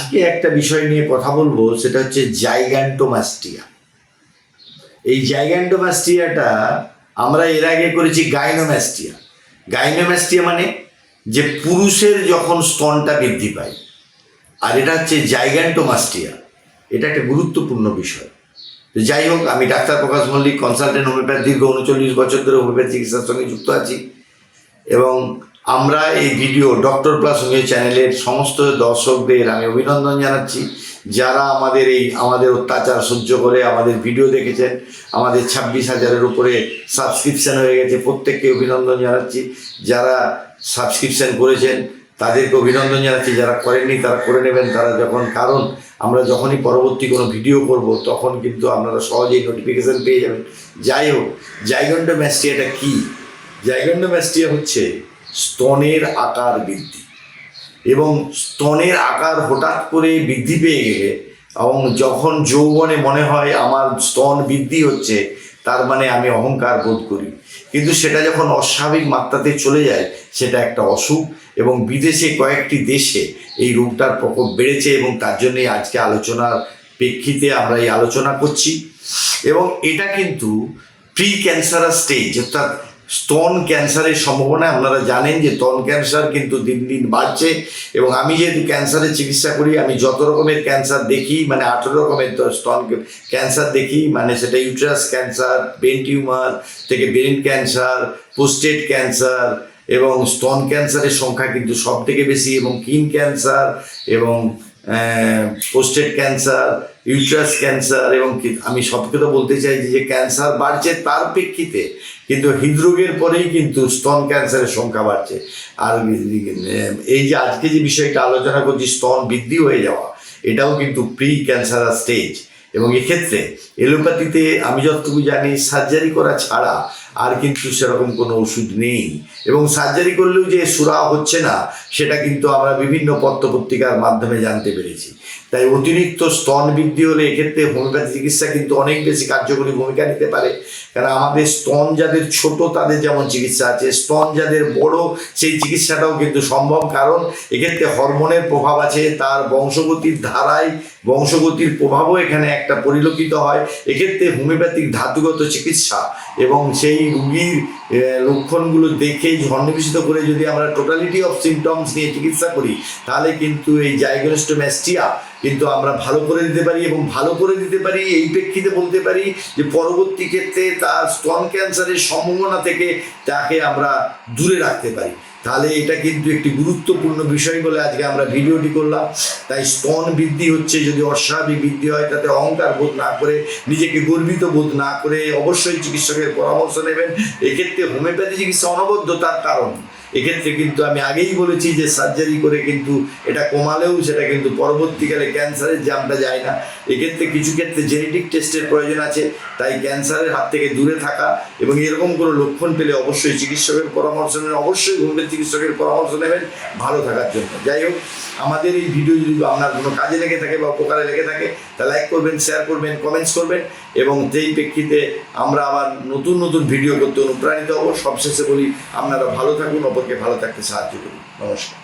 আজকে একটা বিষয় নিয়ে কথা বলব, সেটা হচ্ছে জাইগ্যান্টোমাস্টিয়া এই জাইগ্যান্টোমাস্টিয়াটা আমরা এর আগে করেছি গাইনোম্যাস্টিয়া। গাইনোম্যাস্টিয়া মানে যে পুরুষের যখন স্তনটা বৃদ্ধি পায়। আর এটা হচ্ছে জাইগ্যান্টোমাস্টিয়া এটা একটা গুরুত্বপূর্ণ বিষয়। তো যাই হোক, আমি doctor Prakash Mallick consultant homeopath দীর্ঘ উনচল্লিশ বছর ধরে হোমিওপ্যাথি চিকিৎসার সঙ্গে যুক্ত আছি। এবং আমরা এই ভিডিও ডক্টর প্লাস হোমিও চ্যানেলের সমস্ত দর্শকদের আমি অভিনন্দন জানাচ্ছি। যারা আমাদের এই, আমাদের অত্যাচার সহ্য করে আমাদের ভিডিও দেখেছেন, আমাদের ছাব্বিশ হাজারের উপরে সাবস্ক্রিপশান হয়ে গেছে, প্রত্যেককে অভিনন্দন জানাচ্ছি। যারা সাবস্ক্রিপশন করেছেন, তাদেরকে অভিনন্দন জানাচ্ছি। যারা করেননি, তারা করে নেবেন। তারা যখন, কারণ আমরা যখনই পরবর্তী কোনো ভিডিও করব, তখন কিন্তু আপনারা সহজেই নোটিফিকেশান পেয়ে যাবেন। যাই হোক জাইগন্ডোম্যাস্টিয়াটা কী? জাইগন্ডোম্যাস্টিয়া হচ্ছে স্তনের আকার বৃদ্ধি। এবং স্তনের আকার হঠাৎ করে বৃদ্ধি পেয়ে গেলে এবং যখন যৌবনে মনে হয় আমার স্তন বৃদ্ধি হচ্ছে, তার মানে আমি অহংকার বোধ করি। কিন্তু সেটা যখন অস্বাভাবিক মাত্রাতে চলে যায়, সেটা একটা অসুখ এবং বিদেশে কয়েকটি দেশে এই রোগটার প্রকোপ বেড়েছে এবং তার জন্যই আজকে আলোচনার প্রেক্ষিতে আমরা এই আলোচনা করছি। এবং এটা কিন্তু প্রি ক্যান্সারাস স্টেজ, অর্থাৎ স্তন ক্যান্সারের সম্ভাবনা, আপনারা জানেন যে স্তন ক্যান্সার কিন্তু দিন দিন বাড়ছে এবং আমি যেহেতু ক্যান্সারের চিকিৎসা করি, আমি যত রকমের ক্যান্সার দেখি মানে আঠেরো রকমের স্তন ক্যান্সার দেখি মানে সেটা ইউট্রাস ক্যান্সার, ব্রেন টিউমার থেকে ব্রেন ক্যান্সার পোস্টেট ক্যান্সার এবং স্তন ক্যান্সারের সংখ্যা কিন্তু সব থেকে বেশি এবং কিন ক্যান্সার এবং পোস্টেট ক্যান্সার ইউট্রাস ক্যান্সার এবং আমি সবকে তো বলতে চাই যে যে ক্যান্সার বাড়ছে তার প্রেক্ষিতে কিন্তু হৃদরোগের পরেই কিন্তু স্তন ক্যান্সারের সংখ্যা বাড়ছে। আর এই যে আজকে যে বিষয়টা আলোচনা করছি স্তন বৃদ্ধি হয়ে যাওয়া, এটাও কিন্তু প্রি ক্যান্সারাস স্টেজ এবং এক্ষেত্রে এলোপ্যাথিতে আমি যতটুকু জানি সার্জারি করা ছাড়া আর কিন্তু সেরকম কোনো ওষুধ নেই। এবং সার্জারি করলেও যে সুরা হচ্ছে না, সেটা কিন্তু আমরা বিভিন্ন পত্রপত্রিকার মাধ্যমে জানতে পেরেছি। তাই অতিরিক্ত স্তন বৃদ্ধি হলে এক্ষেত্রে হোমিওপ্যাথি চিকিৎসা কিন্তু অনেক বেশি কার্যকরী ভূমিকা নিতে পারে। কারণ আমাদের স্তন যাদের ছোট, তাদের যেমন চিকিৎসা আছে, স্তন যাদের বড়, সেই চিকিৎসাটাও কিন্তু সম্ভব। কারণ এক্ষেত্রে হরমোনের প্রভাব আছে, তার বংশগতির ধারায় বংশগতির প্রভাবও এখানে একটা পরিলক্ষিত হয়। এক্ষেত্রে হোমিওপ্যাথিক ধাতুগত চিকিৎসা এবং সেই রুগীর আহ, লক্ষণগুলো দেখে সন্নিবেশিত করে যদি আমরা টোটালিটি অফ সিমটমস নিয়ে চিকিৎসা করি তাহলে কিন্তু এই জাইগোস্টোম্যাস্টিয়া কিন্তু আমরা ভালো করে দিতে পারি এবং ভালো করে দিতে পারি এই প্রেক্ষিতে বলতে পারি যে পরবর্তী ক্ষেত্রে তার স্তন ক্যান্সারের সম্ভাবনা থেকে তাকে আমরা দূরে রাখতে পারি। তাহলে এটা কিন্তু একটি গুরুত্বপূর্ণ বিষয় বলে আজকে আমরা ভিডিওটি করলাম। তাই স্তন বৃদ্ধি হচ্ছে, যদি অস্বাভাবিক বৃদ্ধি হয়, তাতে অহংকার বোধ না করে, নিজেকে গর্বিত বোধ না করে অবশ্যই চিকিৎসকের পরামর্শ নেবেন। এক্ষেত্রে হোমিওপ্যাথি চিকিৎসা অনবদ্যতার কারণ। এক্ষেত্রে কিন্তু আমি আগেই বলেছি যে সার্জারি করে কিন্তু এটা কমালেও সেটা কিন্তু পরবর্তীকালে ক্যান্সারের জামটা যায় না। এক্ষেত্রে কিছু ক্ষেত্রে জেনেটিক টেস্টের প্রয়োজন আছে, তাই ক্যান্সারের হাত থেকে দূরে থাকা এবং এরকম কোনো লক্ষণ পেলে অবশ্যই চিকিৎসকের পরামর্শ নেবেন, অবশ্যই হোমিওপ্যাথি চিকিৎসকের পরামর্শ নেবেন ভালো থাকার জন্য। যাই হোক, আমাদের এই ভিডিও যদি আপনার কোনো কাজে লেগে থাকে বা উপকারে লেগে থাকে, তা লাইক করবেন শেয়ার করবেন কমেন্টস করবেন এবং যেই প্রেক্ষিতে আমরা আবার নতুন নতুন ভিডিও করতে অনুপ্রাণিত হব। সবশেষে বলি, আপনারা ভালো থাকুন অপরকে ভালো থাকতে সাহায্য করুন। নমস্কার।